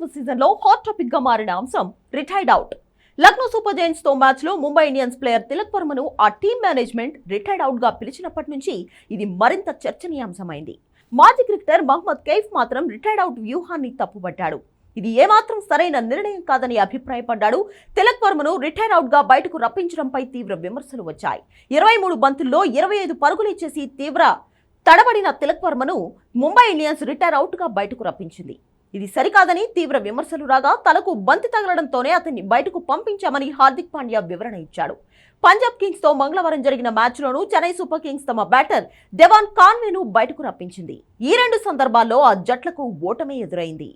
పద్దెనిమిదవ సీజన్లో హాట్ టాపిక్గా మారిన అంశం రిటైర్డ్ అవుట్ లక్నో సూపర్ జైన్స్తో మ్యాచ్లో ముంబై ఇండియన్స్ ప్లేయర్ తిలక్ వర్మను ఆ టీమ్ మేనేజ్మెంట్ రిటైర్డ్ అవుట్గా పిలిచినప్పటి నుంచి ఇది మరింత చర్చనీయాంశమైంది. మాజీ క్రికెటర్ మహ్మద్ కైఫ్ మాత్రం రిటైర్డ్ అవుట్ వ్యూహాన్ని తప్పుపట్టాడు ఇది ఏమాత్రం సరైన నిర్ణయం కాదని అభిప్రాయపడ్డాడు. తిలక్ వర్మను రిటైర్ అవుట్గా బయటకు రప్పించడంపై తీవ్ర విమర్శలు వచ్చాయి. ఇరవై మూడు బంతుల్లో ఇరవై ఐదు పరుగులు ఇచ్చేసి తీవ్ర తడబడిన తిలక్ వర్మను ముంబై ఇండియన్స్ రిటైర్ అవుట్గా బయటకు రప్పించింది. ఇది సరికాదని తీవ్ర విమర్శలు రాగా తలకు బంతి తగలడంతోనే అతన్ని బయటకు పంపించామని హార్దిక్ పాండ్యా వివరణ ఇచ్చాడు. పంజాబ్ కింగ్స్తో మంగళవారం జరిగిన మ్యాచ్లోనూ చెన్నై సూపర్ కింగ్స్ తమ బ్యాటర్ డెవాన్ కాన్వేను బయటకు రప్పించింది. ఈ రెండు సందర్భాల్లో ఆ జట్లకు ఓటమే ఎదురైంది.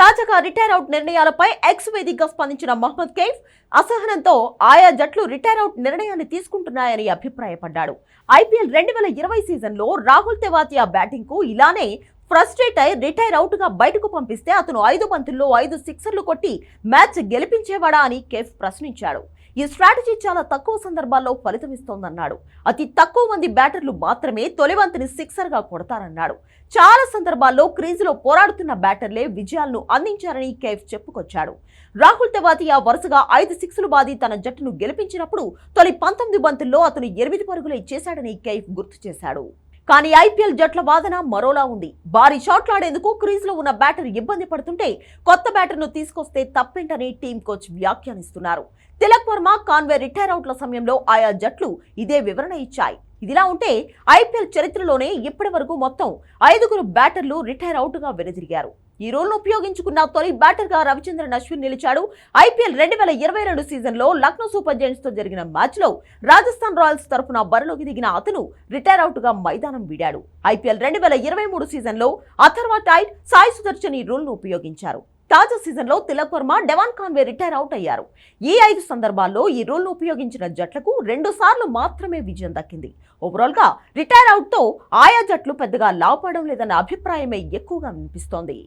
తాజాగా రిటైర్ అవుట్ నిర్ణయాలపై ఎక్స్ వేదికగా స్పందించిన మహ్మద్ కైఫ్ అసహనంతో ఆయా జట్లు రిటైర్ అవుట్ నిర్ణయాన్ని తీసుకుంటున్నాయని అభిప్రాయపడ్డాడు. ఐపీఎల్ రెండు వేల ఇరవై సీజన్లో రాహుల్ తెవాతియా బ్యాటింగ్కు ఇలానే ఫ్రస్ట్రేట్ అయి రిటైర్ అవుట్గా బయటకు పంపిస్తే అతను ఐదు బంతుల్లో ఐదు సిక్సర్లు కొట్టి మ్యాచ్ గెలిపించేవాడా అని కేఫ్ ప్రశ్నించాడు. ఈ స్ట్రాటజీ చాలా తక్కువ సందర్భాల్లో ఫలితమిస్తోందన్నాడు. అతి తక్కువ మంది బ్యాటర్లు మాత్రమే తొలి సిక్సర్గా కొడతారన్నాడు. చాలా సందర్భాల్లో క్రీజులో పోరాడుతున్న బ్యాటర్లే విజయాలను అందించారని కేఫ్ చెప్పుకొచ్చాడు. రాహుల్ తెవాతియా వరుసగా ఐదు సిక్స్లు బాది తన జట్టును గెలిపించినప్పుడు తొలి పంతొమ్మిది బంతుల్లో అతను ఎనిమిది పరుగులే చేశాడని కేఫ్ గుర్తు చేశాడు. కానీ ఐపీఎల్ జట్ల వాదన మరోలా ఉంది. భారీ షాట్లాడేందుకు క్రీజ్లో ఉన్న బ్యాటర్ ఇబ్బంది పడుతుంటే కొత్త బ్యాటర్ను తీసుకొస్తే తప్పేంటని టీం కోచ్ వ్యాఖ్యానిస్తున్నారు. తిలక్ వర్మ కాన్వే రిటైర్ అవుట్ల సమయంలో ఆయా జట్లు ఇదే వివరణ ఇచ్చాయి. ఇదిలా ఉంటే ఐపీఎల్ చరిత్రలోనే ఇప్పటి వరకు మొత్తం ఐదుగురు బ్యాటర్లు రిటైర్ అవుట్గా వెనుదిరిగారు. ఈ రోల్ను ఉపయోగించుకున్న తొలి బ్యాటర్గా రవిచంద్రన్ అశ్విన్ నిలిచాడు. ఐపీఎల్ రెండు వేల ఇరవై రెండు సీజన్లో లక్నో సూపర్ జైంట్స్తో జరిగిన మ్యాచ్లో రాజస్థాన్ రాయల్స్ తరఫున బరిలోకి దిగిన అతను రిటైర్ అవుట్గా మైదానం వీడాడు. ఐపీఎల్ రెండు వేల ఇరవై మూడు సీజన్లో అథర్వా టైట్ సాయి సుదర్శన్ ఈ రూల్ను ఉపయోగించారు. తాజా సీజన్లో Tilak Varma Devon Conway retire out అయ్యారు. ఈ ఐదు సందర్భాల్లో ఈ రూల్ను ఉపయోగించిన జట్లకు రెండు సార్లు మాత్రమే విజయం దక్కింది. ఓవరాల్గా రిటైర్ అవుట్తో ఆయా జట్లు పెద్దగా లాభపడడం లేదన్న అభిప్రాయమే ఎక్కువగా వినిపిస్తోంది.